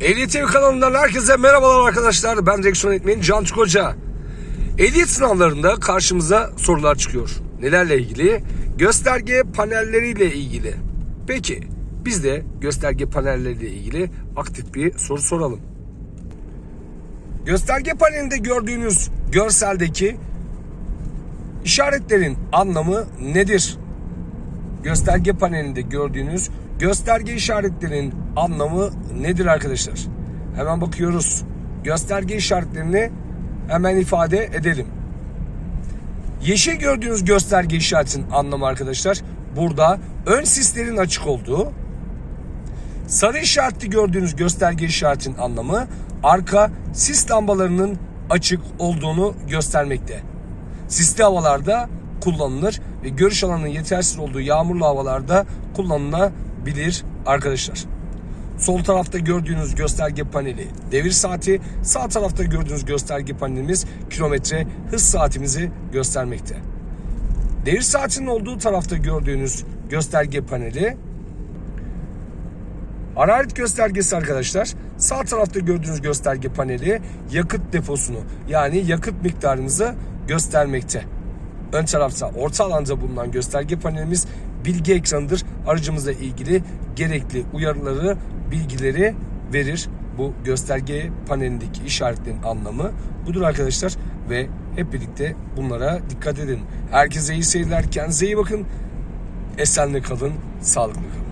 Ehliyet TV kanalından herkese merhabalar arkadaşlar. Ben direksiyon eğitmeni Can Koca. Ehliyet sınavlarında karşımıza sorular çıkıyor. Nelerle ilgili? Gösterge panelleriyle ilgili. Peki biz de gösterge panelleriyle ilgili aktif bir soru soralım. Gösterge panelinde gördüğünüz görseldeki işaretlerin anlamı nedir? Gösterge panelinde gördüğünüz gösterge işaretlerinin anlamı nedir arkadaşlar? Hemen bakıyoruz. Gösterge işaretlerini hemen ifade edelim. Yeşil gördüğünüz gösterge işaretinin anlamı arkadaşlar burada ön sislerin açık olduğu. Sarı işaretli gördüğünüz gösterge işaretinin anlamı arka sis lambalarının açık olduğunu göstermekte. Sisli havalarda kullanılır ve görüş alanının yetersiz olduğu yağmurlu havalarda kullanılabilir arkadaşlar. Sol tarafta gördüğünüz gösterge paneli devir saati, sağ tarafta gördüğünüz gösterge panelimiz kilometre hız saatimizi göstermekte. Devir saatinin olduğu tarafta gördüğünüz gösterge paneli Hararet göstergesi arkadaşlar. Sağ tarafta gördüğünüz gösterge paneli yakıt deposunu yani yakıt miktarımızı göstermekte. Ön tarafta orta alanda bulunan gösterge panelimiz bilgi ekranıdır. Aracımızla ilgili gerekli uyarıları, bilgileri verir. Bu gösterge panelindeki işaretlerin anlamı budur arkadaşlar ve hep birlikte bunlara dikkat edin. Herkese iyi seyirler, kendinize iyi bakın. Esenle kalın, sağlıklı kalın.